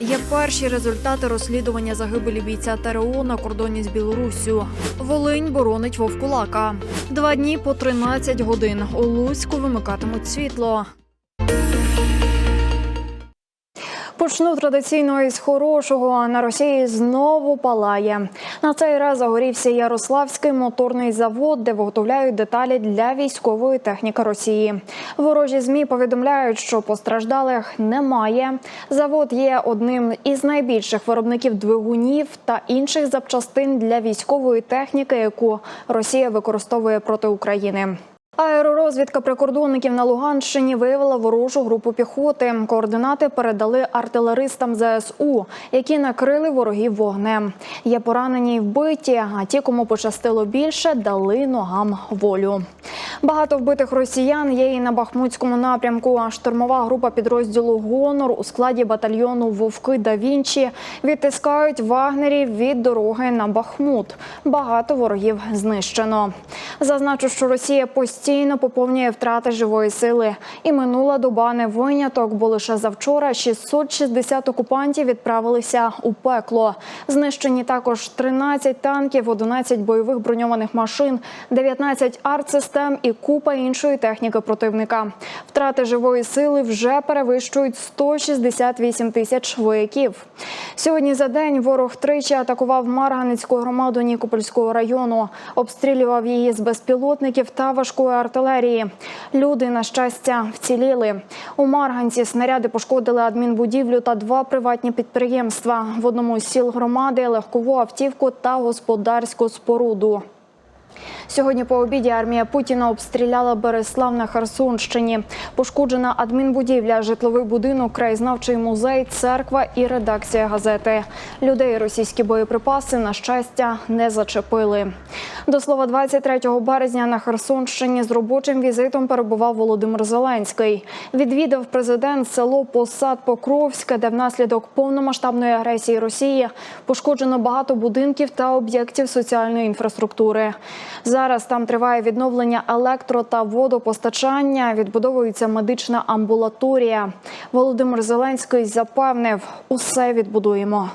Є перші результати розслідування загибелі бійця ТРО на кордоні з Білоруссю. Волинь боронить Вовкулака. Два дні по 13 годин. У Луцьку вимикатимуть світло. Почну традиційно із хорошого. На Росії знову палає. На цей раз загорівся Ярославський моторний завод, де виготовляють деталі для військової техніки Росії. Ворожі змі повідомляють, що постраждалих немає. Завод є одним із найбільших виробників двигунів та інших запчастин для військової техніки, яку Росія використовує проти України. Аеророзвідка прикордонників на Луганщині виявила ворожу групу піхоти. Координати передали артилеристам ЗСУ, які накрили ворогів вогнем. Є поранені й вбиті, а ті, кому пощастило більше, дали ногам волю. Багато вбитих росіян є і на Бахмутському напрямку. Штурмова група підрозділу Гонор у складі батальйону Вовки да Вінчі відтискають вагнерів від дороги на Бахмут. Багато ворогів знищено. Зазначу, що Росія постійно поповнює втрати живої сили. І минула доба не виняток, бо лише завчора 660 окупантів відправилися у пекло. Знищені також 13 танків, 11 бойових броньованих машин, 19 артсистем і купа іншої техніки противника. Втрати живої сили вже перевищують 168 тисяч вояків. Сьогодні за день ворог тричі атакував Марганецьку громаду Нікопольського району, обстрілював її з безпілотників та важкої артилерії. Люди, на щастя, вціліли. У Марганці снаряди пошкодили адмінбудівлю та два приватні підприємства. В одному з сіл громади легкову автівку та господарську споруду. Сьогодні по обіді армія Путіна обстріляла Береслав на Херсонщині. Пошкоджена адмінбудівля, житловий будинок, краєзнавчий музей, церква і редакція газети. Людей російські боєприпаси на щастя не зачепили. До слова, 23 березня на Херсонщині з робочим візитом перебував Володимир Зеленський. Відвідав президент село Посад Покровське, де внаслідок повномасштабної агресії Росії пошкоджено багато будинків та об'єктів соціальної інфраструктури. Зараз там триває відновлення електро та водопостачання. Відбудовується медична амбулаторія. Володимир Зеленський запевнив, усе відбудуємо.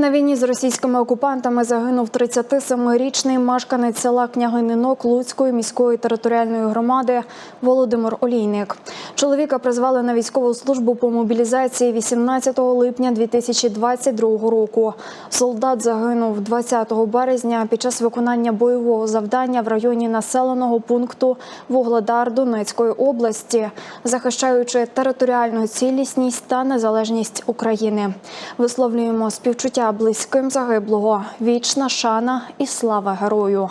На війні з російськими окупантами загинув 37-річний мешканець села Княгининок Луцької міської територіальної громади Володимир Олійник. Чоловіка призвали на військову службу по мобілізації 18 липня 2022 року. Солдат загинув 20 березня під час виконання бойового завдання в районі населеного пункту Вугледар Донецької області, захищаючи територіальну цілісність та незалежність України. Висловлюємо співчуття близьким загиблого, вічна шана і слава герою.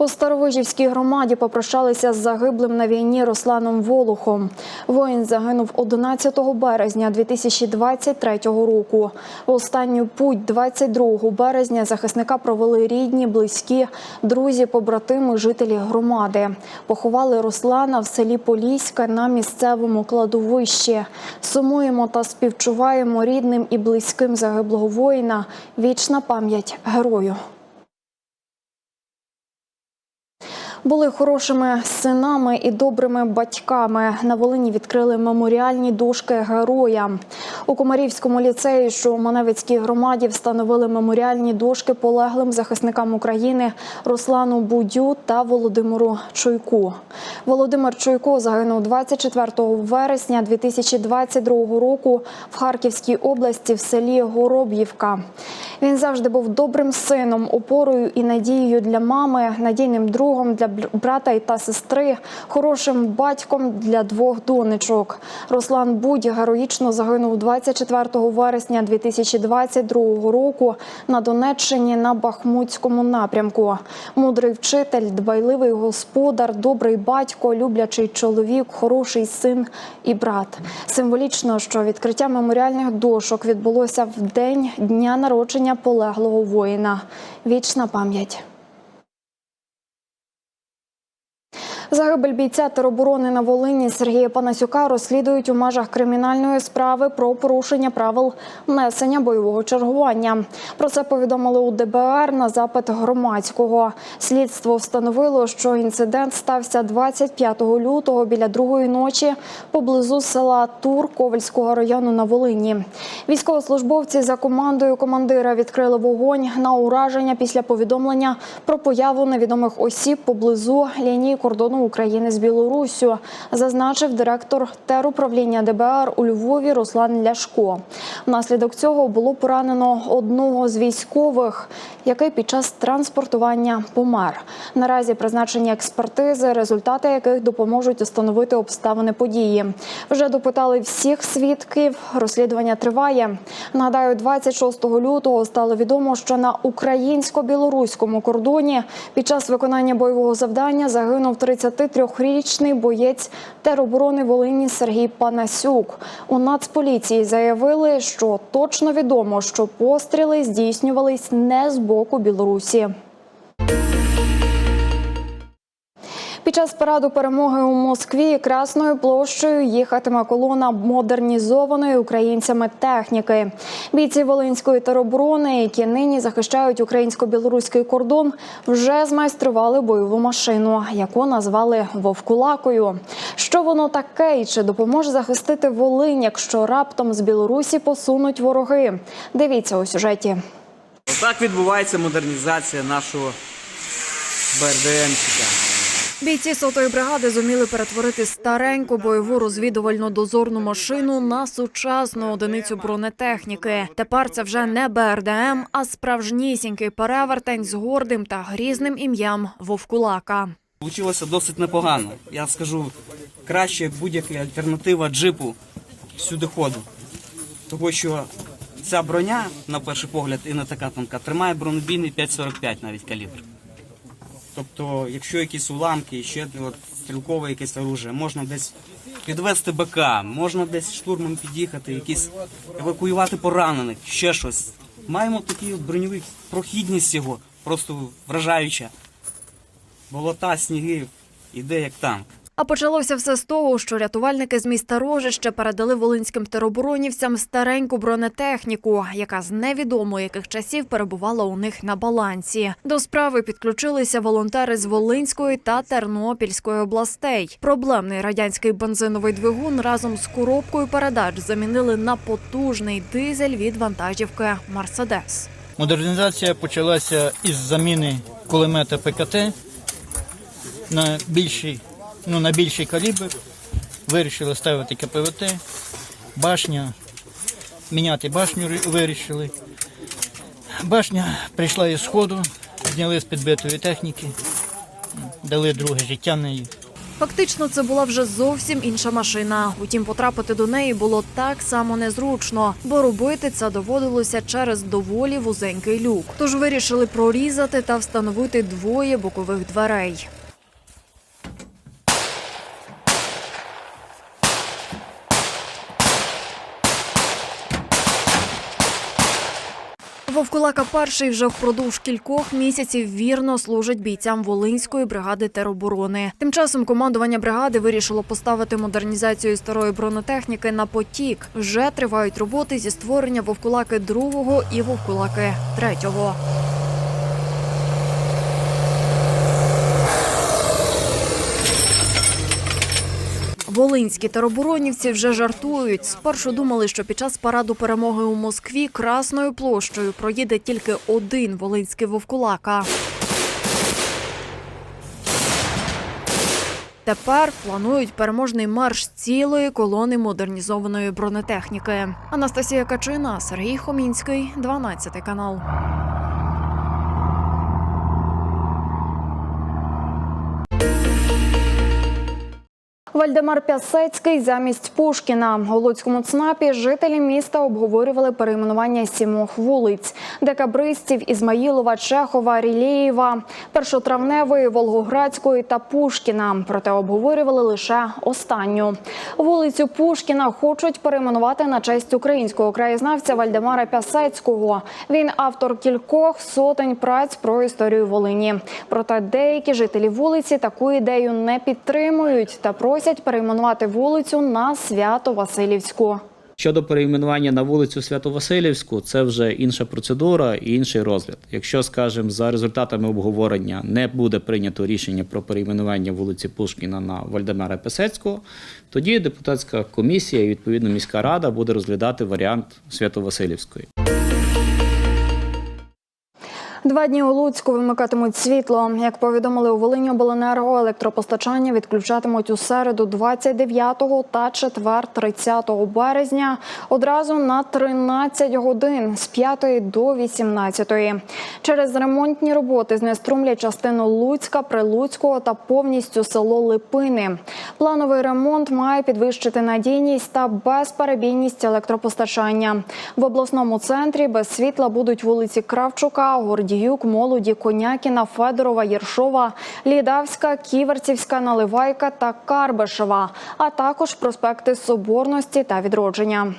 У Старовижівській громаді попрощалися з загиблим на війні Русланом Волухом. Воїн загинув 11 березня 2023 року. В останню путь 22 березня захисника провели рідні, близькі, друзі, побратими, жителі громади. Поховали Руслана в селі Поліська на місцевому кладовищі. Сумуємо та співчуваємо рідним і близьким загиблого воїна. Вічна пам'ять герою. Були хорошими синами і добрими батьками. На Волині відкрили меморіальні дошки героям. У Комарівському ліцеї, що у Маневицькій громаді, встановили меморіальні дошки полеглим захисникам України Руслану Будю та Володимиру Чуйку. Володимир Чуйко загинув 24 вересня 2022 року в Харківській області в селі Гороб'ївка. Він завжди був добрим сином, опорою і надією для мами, надійним другом для брата та сестри, хорошим батьком для двох донечок. Руслан Будь героїчно загинув 24 вересня 2022 року на Донеччині на Бахмутському напрямку. Мудрий вчитель, дбайливий господар, добрий батько, люблячий чоловік, хороший син і брат. Символічно, що відкриття меморіальних дошок відбулося в день дня народження полеглого воїна. Вічна пам'ять. Загибель бійця тероборони на Волині Сергія Панасюка розслідують у межах кримінальної справи про порушення правил несення бойового чергування. Про це повідомили у ДБР на запит громадського. Слідство встановило, що інцидент стався 25 лютого біля другої ночі поблизу села Тур Ковальського району на Волині. Військовослужбовці за командою командира відкрили вогонь на ураження після повідомлення про появу невідомих осіб поблизу лінії кордону України з Білоруссю, зазначив директор теруправління ДБР у Львові Руслан Ляшко. Внаслідок цього було поранено одного з військових, який під час транспортування помер. Наразі призначені експертизи, результати яких допоможуть встановити обставини події. Вже допитали всіх свідків. Розслідування триває. Нагадаю, 26 лютого стало відомо, що на українсько-білоруському кордоні під час виконання бойового завдання загинув 33-річний боєць тероборони Волині Сергій Панасюк. У Нацполіції заявили, що точно відомо, що постріли здійснювались не з боку Білорусі. Під час параду перемоги у Москві Красною площею їхатиме колона модернізованої українцями техніки. Бійці Волинської тероборони, які нині захищають українсько-білоруський кордон, вже змайстрували бойову машину, яку назвали Вовкулакою. Що воно таке і чи допоможе захистити Волинь, якщо раптом з Білорусі посунуть вороги? Дивіться у сюжеті. Отак відбувається модернізація нашого БРДМчика. Бійці сотої бригади зуміли перетворити стареньку бойову розвідувальну дозорну машину на сучасну одиницю бронетехніки. Тепер це вже не БРДМ, а справжнісінький перевертень з гордим та грізним ім'ям Вовкулака. Получилося досить непогано. Я скажу, краще будь-яка альтернатива джипу всюди ходу. Тому що ця броня, на перший погляд, і не така тонка, тримає бронебійний 5,45 навіть калібр. Тобто, якщо якісь уламки, ще от, стрілкове якесь оружие, можна десь підвести БК, можна десь штурмом під'їхати, якісь евакуювати поранених, ще щось. Маємо такі броньові прохідність його, просто вражаюча. Болота, сніги, іде як танк. А почалося все з того, що рятувальники з міста Рожище передали волинським тероборонівцям стареньку бронетехніку, яка з невідомо яких часів перебувала у них на балансі. До справи підключилися волонтери з Волинської та Тернопільської областей. Проблемний радянський бензиновий двигун разом з коробкою передач замінили на потужний дизель від вантажівки Мерседес. Модернізація почалася із заміни кулемета ПКТ на більший, ну, на більший калібр. Вирішили ставити КПВТ, башня, міняти башню вирішили. Башня прийшла із сходу, зняли з підбитої техніки, дали друге життя неї. Фактично, це була вже зовсім інша машина. Утім, потрапити до неї було так само незручно, бо робити це доводилося через доволі вузенький люк. Тож вирішили прорізати та встановити двоє бокових дверей. Вовкулака перший вже впродовж кількох місяців вірно служить бійцям Волинської бригади тероборони. Тим часом командування бригади вирішило поставити модернізацію старої бронетехніки на потік. Вже тривають роботи зі створення вовкулаки другого і вовкулаки третього. Волинські тероборонівці вже жартують. Спершу думали, що під час параду перемоги у Москві Красною площею проїде тільки один волинський вовкулака. Тепер планують переможний марш цілої колони модернізованої бронетехніки. Анастасія Качина, Сергій Хомінський, 12 канал. Вальдемар Пясецький замість Пушкіна у Луцькому ЦНАПі жителі міста обговорювали перейменування сімох вулиць: Декабристів, Ізмаїлова, Чехова, Рілєєва, Першотравневої, Волгоградської та Пушкіна. Проте обговорювали лише останню. Вулицю Пушкіна хочуть перейменувати на честь українського краєзнавця Вальдемара Пясецького. Він автор кількох сотень праць про історію Волині. Проте деякі жителі вулиці таку ідею не підтримують та просять перейменувати вулицю на Свято Васильівську. Щодо перейменування на вулицю Свято-Василівську, це вже інша процедура і інший розгляд. Якщо, скажімо, за результатами обговорення не буде прийнято рішення про перейменування вулиці Пушкіна на Вальдемара Писецького, тоді депутатська комісія і відповідно міська рада буде розглядати варіант Свято-Василівської. Два дні у Луцьку вимикатимуть світло. Як повідомили у Волині обленерго, електропостачання відключатимуть у середу 29 та четвер 30 березня одразу на 13 годин з 5 до 18. Через ремонтні роботи знеструмлять частину Луцька, Прилуцького та повністю село Липини. Плановий ремонт має підвищити надійність та безперебійність електропостачання. В обласному центрі без світла будуть вулиці Кравчука, Гордіюк, Молоді, Конякіна, Федорова, Єршова, Лідавська, Ківерцівська, Наливайка та Карбишева, а також проспекти Соборності та Відродження.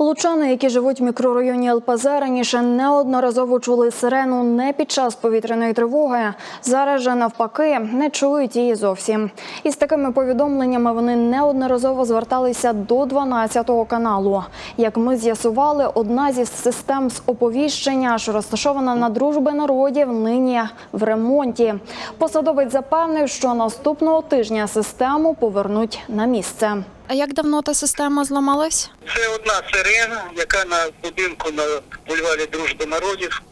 Лучани, які живуть в мікрорайоні ЛПЗ, раніше неодноразово чули сирену не під час повітряної тривоги. Зараз же навпаки не чують її зовсім. Із такими повідомленнями вони неодноразово зверталися до 12-го каналу. Як ми з'ясували, одна зі систем з оповіщення, що розташована на дружби народів, нині в ремонті. Посадовець запевнив, що наступного тижня систему повернуть на місце. А як давно та система зламалась? Це одна сирена, яка на будинку на бульварі Дружби народів.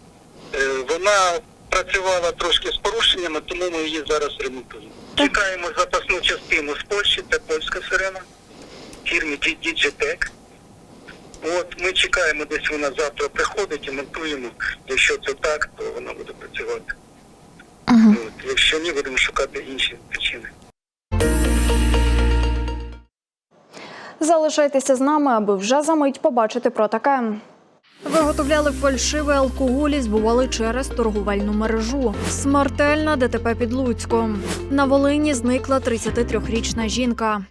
Е, Вона працювала трошки з порушеннями, тому ми її зараз ремонтуємо. Чекаємо запасну частину з Польщі, це польська сирена, фірмі Digitec. От ми чекаємо, десь вона завтра приходить і монтуємо. Якщо це так, то вона буде працювати. От, якщо ні, будемо шукати інші причини. Залишайтеся з нами, аби вже за мить побачити про таке. Виготовляли фальшивий алкоголь і збували через торговельну мережу. Смертельна ДТП під Луцьком. На Волині зникла 33-річна жінка.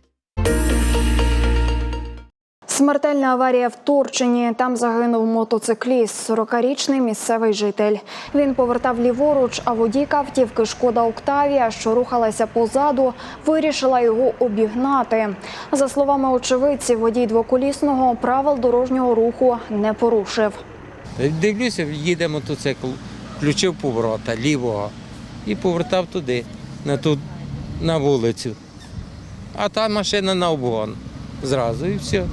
Смертельна аварія в Турчині. Там загинув мотоцикліст, 40-річний місцевий житель. Він повертав ліворуч, а водійка автівки Шкода Октавія, що рухалася позаду, вирішила його обігнати. За словами очевидців, водій двоколісного правил дорожнього руху не порушив. Дивлюся, їде мотоцикл, включив поворота лівого і повертав туди, на, ту, на вулицю. А та машина на обгон зразу і все.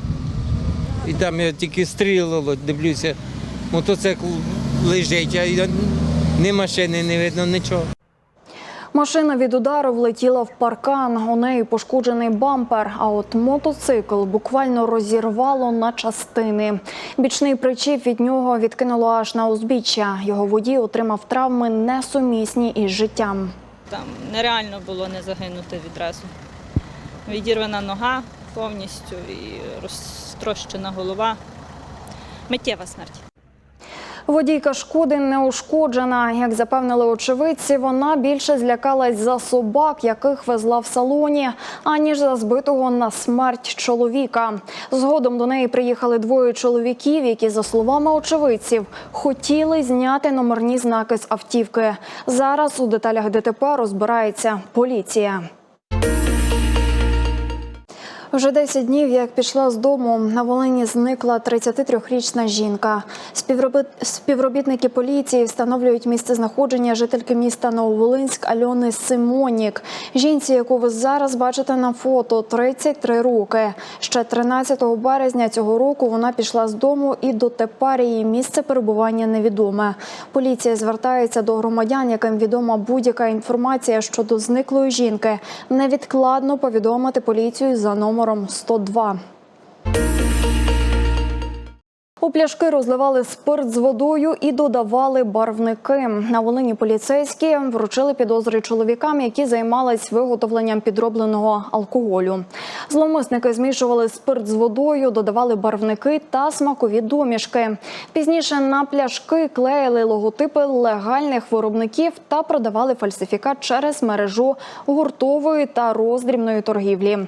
І там я тільки стрілило, дивлюся, мотоцикл лежить, а ні машини не видно, нічого. Машина від удару влетіла в паркан. У неї пошкоджений бампер. А от мотоцикл буквально розірвало на частини. Бічний причіп від нього відкинуло аж на узбіччя. Його водій отримав травми несумісні із життям. Там нереально було не загинути відразу. Відірвана нога повністю і розтрощена голова. Миттєва смерть. Водійка шкоди не ушкоджена. Як запевнили очевидці, вона більше злякалась за собак, яких везла в салоні, аніж за збитого на смерть чоловіка. Згодом до неї приїхали двоє чоловіків, які, за словами очевидців, хотіли зняти номерні знаки з автівки. Зараз у деталях ДТП розбирається поліція. Вже 10 днів, як пішла з дому, на Волині зникла 33-річна жінка. Співробіт... Співробітники поліції встановлюють місце знаходження жительки міста Нововолинськ Альони Симонік. Жінці, яку ви зараз бачите на фото, 33 роки. Ще 13 березня цього року вона пішла з дому і дотепер її місце перебування невідоме. Поліція звертається до громадян, яким відома будь-яка інформація щодо зниклої жінки, невідкладно повідомити поліцію за номером 102. У пляшки розливали спирт з водою і додавали барвники. На Волині поліцейські вручили підозри чоловікам, які займались виготовленням підробленого алкоголю. Зловмисники змішували спирт з водою, додавали барвники та смакові домішки. Пізніше на пляшки клеїли логотипи легальних виробників та продавали фальсифікат через мережу гуртової та роздрібної торгівлі.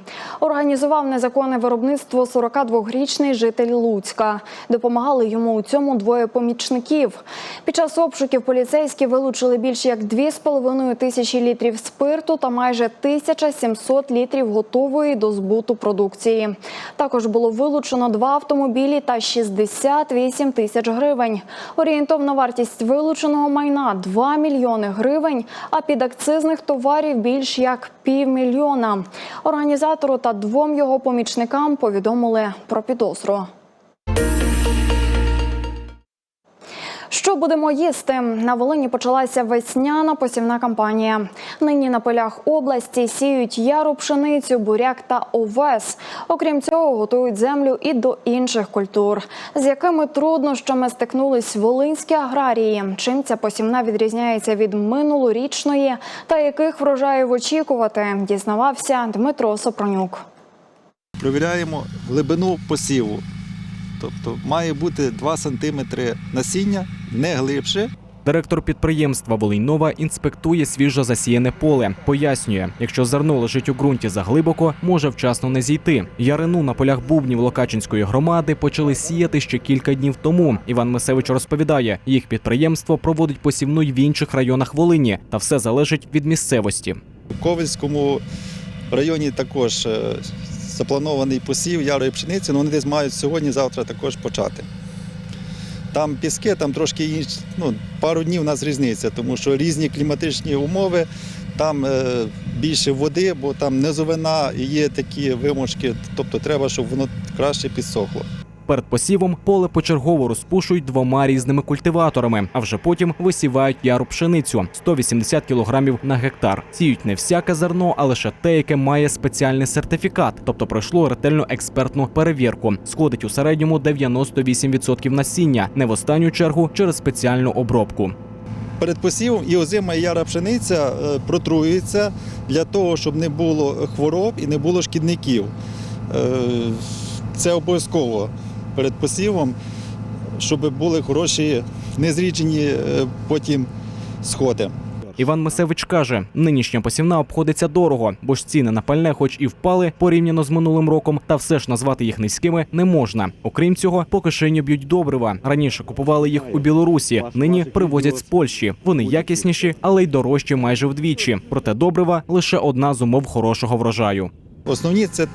Організував незаконне виробництво 42-річний житель Луцька. Допомагали йому у цьому двоє помічників. Під час обшуків поліцейські вилучили більше як 2,5 тисячі літрів спирту та майже 1700 літрів готової до збуту продукції. Також було вилучено два автомобілі та 68 тисяч гривень. Орієнтовна вартість вилученого майна 2 мільйони гривень, а підакцизних товарів більш як півмільйона. Організатору та двом його помічникам повідомили про підозру. Що будемо їсти? На Волині почалася весняна посівна кампанія. Нині на полях області сіють яру пшеницю, буряк та овес. Окрім цього, готують землю і до інших культур, з якими труднощами стикнулись волинські аграрії. Чим ця посівна відрізняється від минулорічної та яких врожаїв очікувати, дізнавався Дмитро Сопронюк. Провіряємо глибину посіву. Тобто має бути 2 см насіння, не глибше. Директор підприємства Волиньнова інспектує свіжо засіяне поле. Пояснює, якщо зерно лежить у ґрунті заглибоко, може вчасно не зійти. Ярину на полях бубнів Локачинської громади почали сіяти ще кілька днів тому. Іван Мисевич розповідає, їх підприємство проводить посівну й в інших районах Волині, та все залежить від місцевості. У Ковельському районі також е, запланований посів ярої пшениці, але вони десь мають сьогодні-завтра також почати. Там піски, там трошки інші, ну, пару днів у нас різниця, тому що різні кліматичні умови, там е, більше води, бо там низовина і є такі вимушки, тобто треба, щоб воно краще підсохло. Перед посівом поле почергово розпушують двома різними культиваторами, а вже потім висівають яру пшеницю 180 кг на гектар. Сіють не всяке зерно, а лише те, яке має спеціальний сертифікат, тобто пройшло ретельну експертну перевірку. Сходить у середньому 98% насіння, не в останню чергу через спеціальну обробку. Перед посівом і озима і яра пшениця е, протруюється для того, щоб не було хвороб і не було шкідників. Е, Це обов'язково перед посівом, щоб були хороші, незріджені е, потім сходи. Іван Мисевич каже, нинішня посівна обходиться дорого, бо ж ціни на пальне, хоч і впали порівняно з минулим роком, та все ж назвати їх низькими не можна. Окрім цього, по кишені б'ють добрива. Раніше купували їх у Білорусі, нині привозять з Польщі. Вони якісніші, але й дорожчі майже вдвічі. Проте добрива лише одна з умов хорошого врожаю. Основні це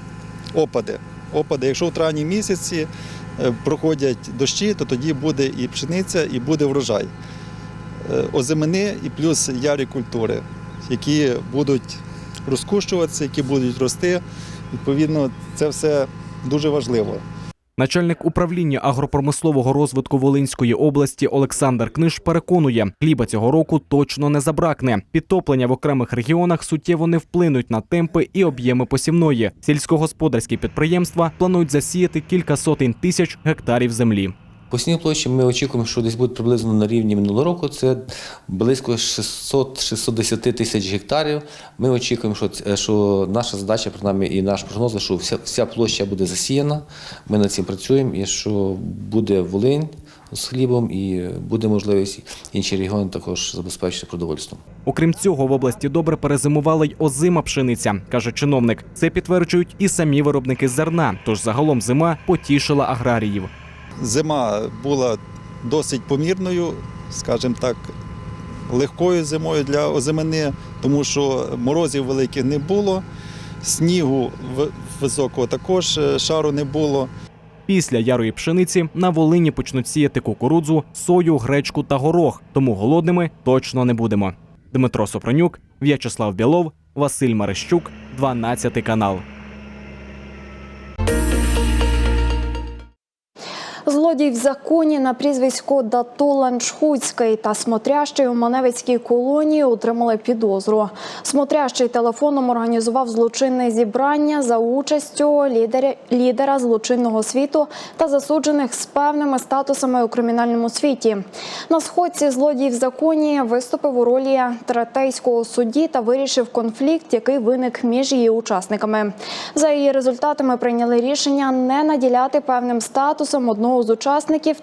опади. Опади, якщо в травні місяці проходять дощі, то тоді буде і пшениця, і буде врожай. Е, Озимини і плюс ярі культури, які будуть розкущуватися, які будуть рости. Відповідно, це все дуже важливо. Начальник управління агропромислового розвитку Волинської області Олександр Книж переконує, хліба цього року точно не забракне. Підтоплення в окремих регіонах суттєво не вплинуть на темпи і об'єми посівної. Сільськогосподарські підприємства планують засіяти кілька сотень тисяч гектарів землі. Посівні площі ми очікуємо, що десь буде приблизно на рівні минулого року. Це близько 600-610 тисяч гектарів. Ми очікуємо, що, що наша задача, принаймні, і наш прогноз, що вся, вся площа буде засіяна. Ми над цим працюємо і що буде Волинь з хлібом, і буде можливість інші регіони також забезпечити продовольством. Окрім цього, в області добре перезимувала й озима пшениця, каже чиновник. Це підтверджують і самі виробники зерна. Тож загалом зима потішила аграріїв. Зима була досить помірною, скажімо так, легкою зимою для озимини, тому що морозів великих не було, снігу високого також е, шару не було. Після ярої пшениці на Волині почнуть сіяти кукурудзу, сою, гречку та горох. Тому голодними точно не будемо. Дмитро Сопронюк, В'ячеслав Білов, Василь Марищук, 12 канал. Злодій в законі на прізвисько Датолан Шхуцький та смотрящий у Маневицькій колонії отримали підозру. Смотрящий телефоном організував злочинне зібрання за участю лідера, лідера злочинного світу та засуджених з певними статусами у кримінальному світі. На сходці злодій в законі виступив у ролі третейського судді та вирішив конфлікт, який виник між її учасниками. За її результатами прийняли рішення не наділяти певним статусом одного з учасників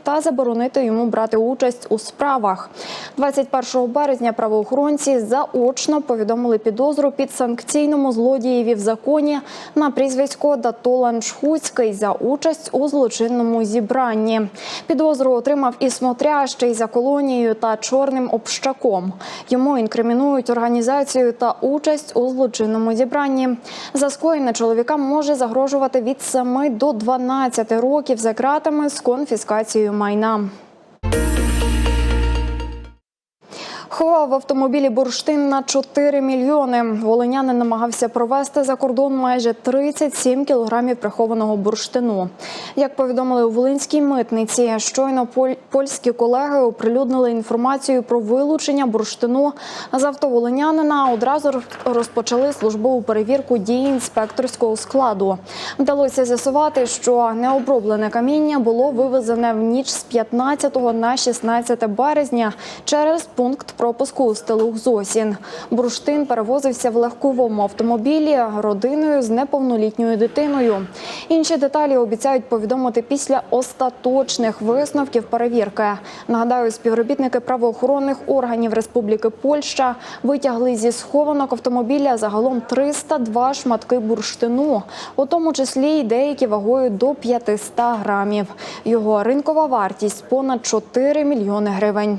та заборонити йому брати участь у справах. 21 березня правоохоронці заочно повідомили підозру під санкційному злодієві в законі на прізвисько Датолан Шхуцький за участь у злочинному зібранні. Підозру отримав і смотрящий за колонією та чорним общаком. Йому інкримінують організацію та участь у злочинному зібранні. За скоєне чоловікам може загрожувати від 7 до 12 років за ґратами з конфіскацією майна. Ховав в автомобілі бурштин на 4 мільйони. Волинянин намагався провести за кордон майже 37 кілограмів прихованого бурштину. Як повідомили у Волинській митниці, щойно поль- польські колеги оприлюднили інформацію про вилучення бурштину з авто волинянина. Одразу розпочали службову перевірку дій інспекторського складу. Вдалося з'ясувати, що необроблене каміння було вивезене в ніч з 15 на 16 березня через пункт пропуску у стилух Зосін. Бурштин перевозився в легковому автомобілі родиною з неповнолітньою дитиною. Інші деталі обіцяють повідомити після остаточних висновків перевірки. Нагадаю, співробітники правоохоронних органів Республіки Польща витягли зі схованок автомобіля загалом 302 шматки бурштину, у тому числі й деякі вагою до 500 грамів. Його ринкова вартість понад 4 мільйони гривень.